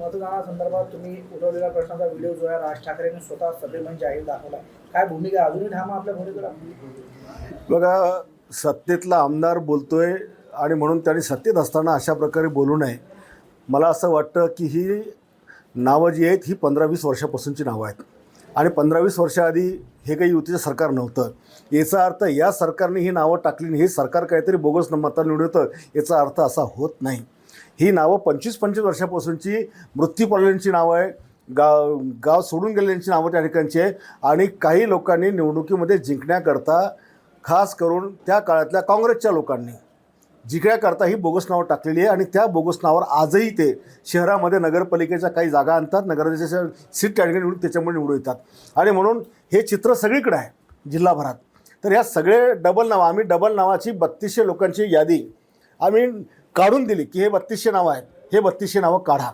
मतदानासंदर्भात तुम्ही उठवलेला प्रश्नाचा व्हिडिओ जो आहे राज ठाकरेंनी स्वतः सभेमध्ये जाहीर दाखवला. काय भूमिका अजूनही ठाम आपल्या भूमिकेला? बघा सत्तेतला आमदार बोलतोय आणि म्हणून त्यांनी सत्तेत असताना अशा प्रकारे बोलू नये. मला असं वाटतं की ही नावं जी आहेत ही पंधरा वीस वर्षापासूनची नावं आहेत. आणि पंधरा वीस वर्षाआधी हे काही युतीचं सरकार नव्हतं. याचा अर्थ या सरकारने ही नावं टाकली आणि हे सरकार काहीतरी बोगस मतांना निवडतं याचा अर्थ असा होत नाही. ही नावं पंचवीस पंचवीस वर्षापासूनची मृत्यू पडलेल्यांची नावं आहे गाव गाव सोडून गेलेल्यांची नावं त्या ठिकाणची आहे आणि काही लोकांनी निवडणुकीमध्ये जिंकण्याकरता खास करून त्या काळातल्या काँग्रेसच्या लोकांनी जिंकण्याकरता ही बोगस नावं टाकलेली आहे. आणि त्या बोगस नावावर आजही ते शहरामध्ये नगरपालिकेच्या काही जागा आणतात. नगरपालिकेच्या सीट त्या ठिकाणी निवडून त्याच्यामुळे निवडून येतात. आणि म्हणून हे चित्र सगळीकडे आहे जिल्हाभरात. तर ह्या सगळे डबल नावं आम्ही डबल नावाची बत्तीसशे लोकांची यादी आम्ही काढून दिली की हे बत्तीसशे नावं आहेत हे बत्तीसशे नावं काढा.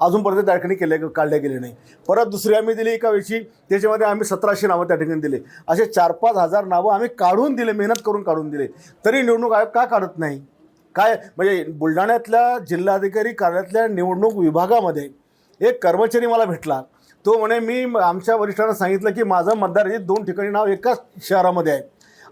अजूनपर्यंत त्या ठिकाणी केले काढले गेले नाही. परत दुसरी आम्ही दिली एका वेळची त्याच्यामध्ये आम्ही सतराशे नावं त्या ठिकाणी दिले. असे चार पाच हजार नावं आम्ही काढून दिले मेहनत करून काढून दिले. तरी निवडणूक आयोग का काढत नाही? काय? म्हणजे बुलढाण्यातल्या जिल्हाधिकारी कार्यालयातल्या निवडणूक विभागामध्ये एक कर्मचारी मला भेटला. तो म्हणे मी आमच्या वरिष्ठांना सांगितलं की माझं मतदार हे दोन ठिकाणी नाव एकाच शहरामध्ये आहे.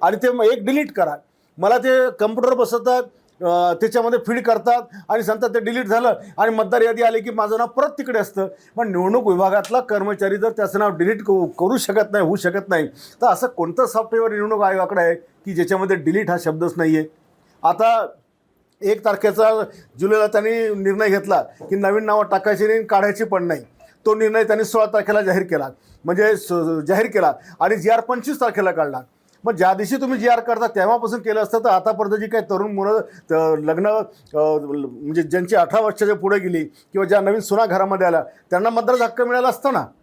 आणि ते मग एक डिलीट करा. मला ते कम्प्युटर बसवतात त्याच्यामध्ये फीड करतात आणि सांगतात ते डिलीट झालं आणि मतदार यादी आली की माझं नाव परत तिकडे असतं. पण निवडणूक विभागातला कर्मचारी जर त्याचं नाव डिलीट करू शकत नाही होऊ शकत नाही तर असं कोणतं सॉफ्टवेअर निवडणूक आयोगाकडे आहे की ज्याच्यामध्ये डिलीट हा शब्दच नाही आहे आता एक तारखेचा जुलैला त्यांनी निर्णय घेतला की नवीन नावं टाकायची नाही काढायची पण नाही. तो निर्णय त्यांनी सोळा तारखेला जाहीर केला. म्हणजे स- जाहीर केला आणि जी आर पंचवीस तारखेला काढला. मग ज्या दिवशी तुम्ही जी आर करता तेव्हापासून केलं असतं. तर आतापर्यंत जी काही तरुण मुलं लग्न म्हणजे ज्यांची अठरा वर्षाच्या पुढे गेली किंवा ज्या नवीन सुना घरामध्ये आल्या त्यांना मतदार हक्क मिळाला असता ना?